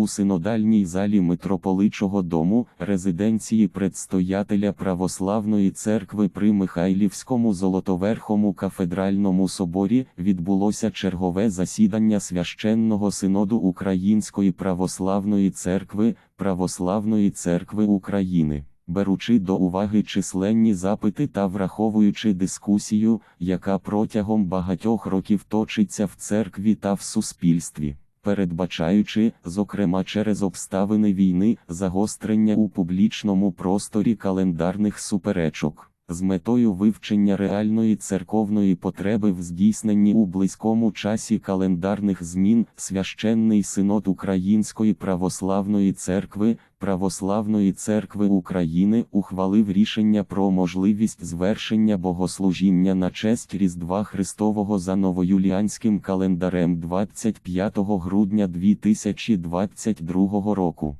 у синодальній залі митрополичого дому, резиденції предстоятеля Православної церкви при Михайлівському Золотоверхому кафедральному соборі відбулося чергове засідання священного синоду Української православної церкви, Православної церкви України. Беручи до уваги численні запити та враховуючи дискусію, яка протягом багатьох років точиться в церкві та в суспільстві, передбачаючи, зокрема через обставини війни, загострення у публічному просторі календарних суперечок. З метою вивчення реальної церковної потреби в здійсненні у близькому часі календарних змін, священний синод Української православної церкви, Православної церкви України ухвалив рішення про можливість звершення богослужіння на честь Різдва Христового за новоюліанським календарем 25 грудня 2022 року.